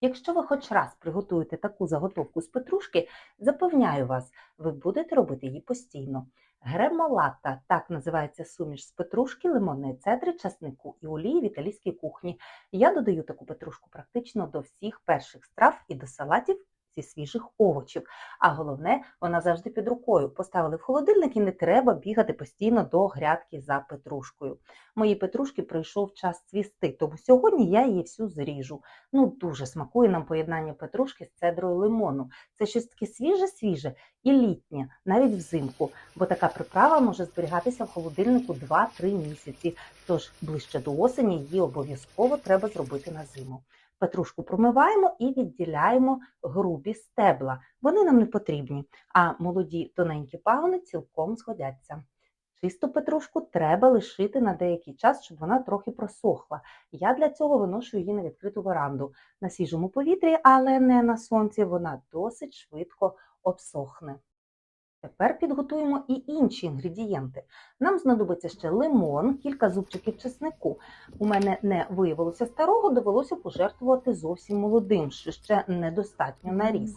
Якщо ви хоч раз приготуєте таку заготовку з петрушки, запевняю вас, ви будете робити її постійно. Гремолата – так називається суміш з петрушки, лимонної цедри, часнику і олії в італійській кухні. Я додаю таку петрушку практично до всіх перших страв і до салатів зі свіжих овочів. А головне, вона завжди під рукою. Поставили в холодильник і не треба бігати постійно до грядки за петрушкою. Моїй петрушки прийшов час цвісти, тому сьогодні я її всю зріжу. Ну, дуже смакує нам поєднання петрушки з цедрою лимону. Це щось таке свіже-свіже і літнє, навіть взимку, бо така приправа може зберігатися в холодильнику 2-3 місяці. Тож ближче до осені її обов'язково треба зробити на зиму. Петрушку промиваємо і відділяємо грубі стебла. Вони нам не потрібні, а молоді тоненькі пагони цілком згодяться. Чисту петрушку треба лишити на деякий час, щоб вона трохи просохла. Я для цього виношу її на відкриту веранду на свіжому повітрі, але не на сонці. Вона досить швидко обсохне. Тепер підготуємо і інші інгредієнти. Нам знадобиться ще лимон, кілька зубчиків чеснику. У мене не виявилося старого, довелося пожертвувати зовсім молодим, що ще недостатньо наріс.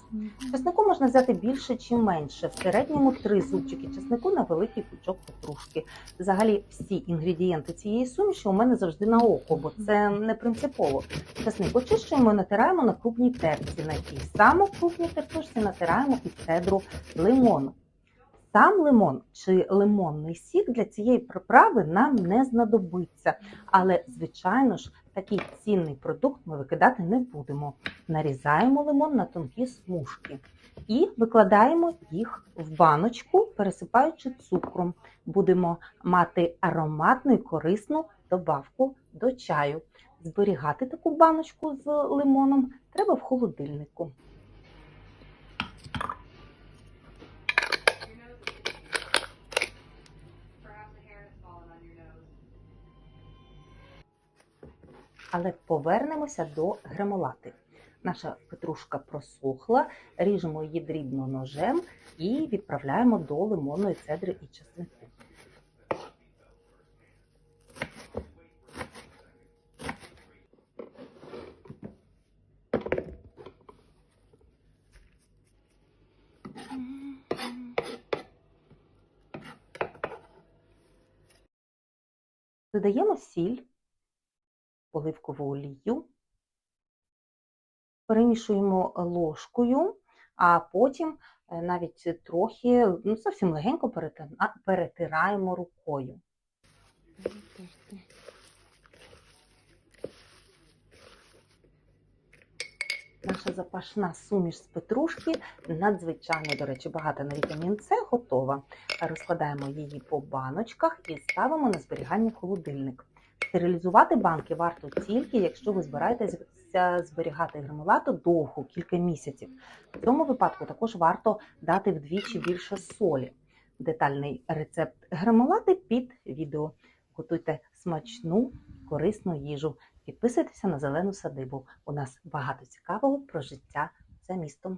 Чеснику можна взяти більше чи менше. В середньому три зубчики чеснику на великий пучок петрушки. Взагалі, всі інгредієнти цієї суміші у мене завжди на око, бо це не принципово. Чесник очищуємо і натираємо на крупній терці. На тій самій крупній тертушці натираємо і цедру лимону. Сам лимон чи лимонний сік для цієї приправи нам не знадобиться, але, звичайно ж, такий цінний продукт ми викидати не будемо. Нарізаємо лимон на тонкі смужки і викладаємо їх в баночку, пересипаючи цукром. Будемо мати ароматну і корисну добавку до чаю. Зберігати таку баночку з лимоном треба в холодильнику. Але повернемося до гремолати. Наша петрушка просохла, ріжемо її дрібно ножем і відправляємо до лимонної цедри і чеснику. Додаємо сіль, оливкову олію, перемішуємо ложкою, а потім е, навіть трохи, ну зовсім легенько перетираємо рукою. Наша запашна суміш з петрушки надзвичайно, до речі, багата на вітамін С, готова. Розкладаємо її по баночках і ставимо на зберігання холодильник. Стерилізувати банки варто тільки, якщо ви збираєтеся зберігати гранулату довго, кілька місяців. В цьому випадку також варто дати вдвічі більше солі. Детальний рецепт гранулати під відео. Готуйте смачну, корисну їжу. Підписуйтеся на зелену садибу. У нас багато цікавого про життя за містом.